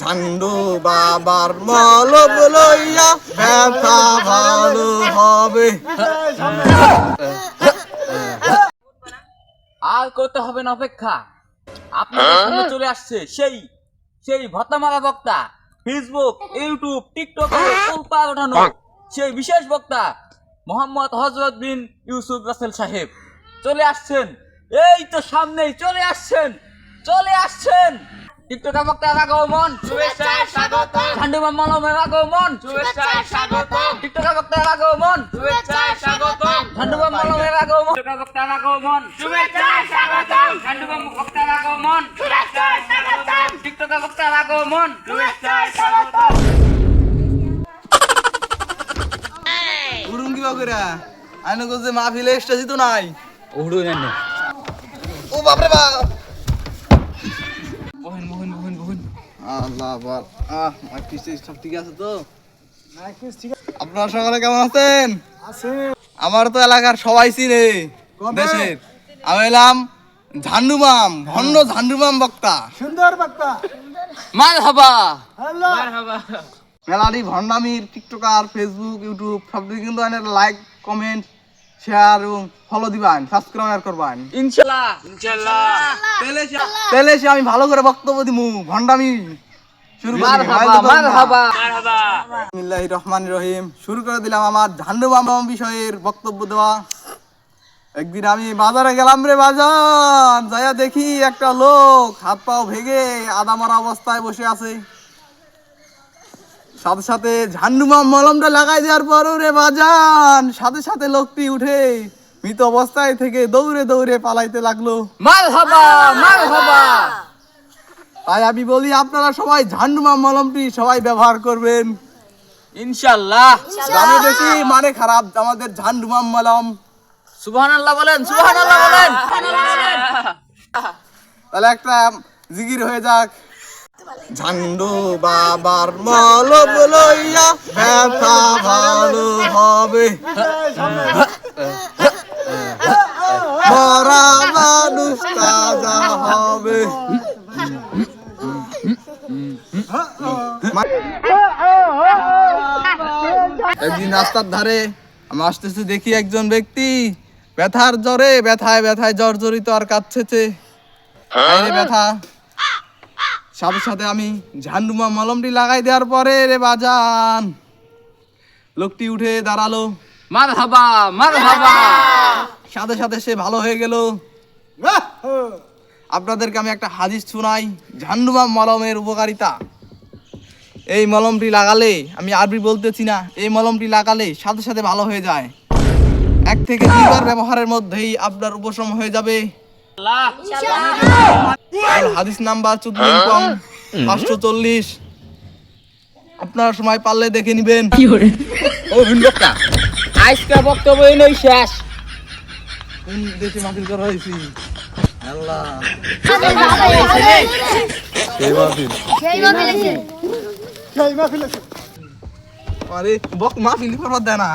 ঝান্ডু বাবার মলব লইয়া ব্যথা ভালো হবে। আর করতে হবে না অপেক্ষা। আপনাদের সামনে চলে আসছে সেই সেই ভত্তামারা বক্তা। ফেসবুক ইউটিউব টিকটক ওঠানো। সেই বিশেষ বক্তা মোহাম্মদ হজরত বিন ইউসুফ রাসেল সাহেব। চলে আসছেন। এই তো সামনেই চলে আসছেন চলে আসছেন। টিকটকার বক্তার আগমন শুভেচ্ছায় স্বাগত ঠান্ডুমা মলমের আগমন শুভেচ্ছায় স্বাগত টিকটকার বক্তার আগমন শুভেচ্ছায় স্বাগত ঠান্ডুমা মলমের আগমন টিকটকার বক্তার আগমন শুভেচ্ছায় স্বাগত ঠান্ডুমা বক্তার আগমন শুভেচ্ছায় স্বাগত টিকটকার বক্তার আগমন শুভেচ্ছায় স্বাগত উড়ুম কিবা করে আইন যে মাহফিলে এসেছি তো নাই। ওড়ো জানে ও বাপরে বাপ। বহেন বহেন বহেন বহেন। আল্লাহ বল আহ মাইকিস সব ঠিক আছে তো? আপনারা সকালে কেমন আছেন? আমার তো এলাকার সবাই চিনে দেশের। আমি এলাম ঝান্ডুমাম ভণ্ড ঝান্ডুমাম বক্তা। বক্তা। মারহাবা। মেলাডি ভণ্ডামির টিকটকার ফেসবুক ইউটিউব সব দিকে কিন্তু লাইক কমেন্ট শেয়ার এবং ফলো দিবেন সাবস্ক্রাইব করবেন। ইনশাআল্লাহ ইনশাআল্লাহ তাহলে তাহলে আমি ভালো করে বক্তব্য দিমু ভণ্ডামি শুরু বিসমিল্লাহির রহমানির রহিম। শুরু করে দিলাম আমার ঝান্ডু মাম বিষয়ের বক্তব্য দেওয়া। একদিন আমি বাজারে গেলাম রে বাজার যাইয়া দেখি একটা লোক হাত পাও ভেঙে আদা মারা অবস্থায় বসে আছে। সাথে সাথে ঝান্ডুমাম মলমটা লাগাই দেওয়ার পরও রে বাজান। সাথে সাথে লোকটি উঠে মৃত অবস্থায় থেকে দৌড়ে দৌড়ে পালাইতে লাগল। তাই আমি বলি আপনারা সবাই ঝান্ডুমাম মলমটি সবাই ব্যবহার করবেন। ইনশাল্লাহ দামে বেশি মানে খারাপ আমাদের ঝান্ডুমাম মলম। সুবহানাল্লাহ বলেন সুবহানাল্লাহ বলেন। তাহলে একটা জিগির হয়ে যাক। ঝান্ডু বাবার মলব লইয়া ব্যথা ভালো হবে। মরা মানুষ তাজা হবে। একদিন রাস্তার ধারে আমি দেখি একজন ব্যক্তি ব্যথার জ্বরে, ব্যথায় ব্যথায় জর্জরিত আর কাঁদছেছে। ব্যথা। সাথে সাথে আমি ঝান্ডুমা মলমটি লাগাই দেওয়ার পরে রে বাজান। লোকটি উঠে দাঁড়াল। মারহাবা মারহাবা। সাথে সাথে সে ভালো হয়ে গেল। আপনাদেরকে আমি একটা হাদিস শোনাই, ঝান্ডুমা মলমের উপকারিতা। এই মলমটি লাগালে, আমি আরবি বলতেছি না, এই মলমটি লাগালে সাথে সাথে ভালো হয়ে যায়। এক থেকে দুইবার ব্যবহারের মধ্যেই আপনার উপশম হয়ে যাবে। হাদিস নাম্বার চোদ্দ পাঁচশো চল্লিশ। আপনার সময় পারলে দেখে নিবেন। ও ভিন বক্তা আজকে বক্তব্য নই শেষ। কোন দেশে মাহফিল করা হয়েছে? আল্লাহ। আরে বক মাহফিল করবার দেয় না?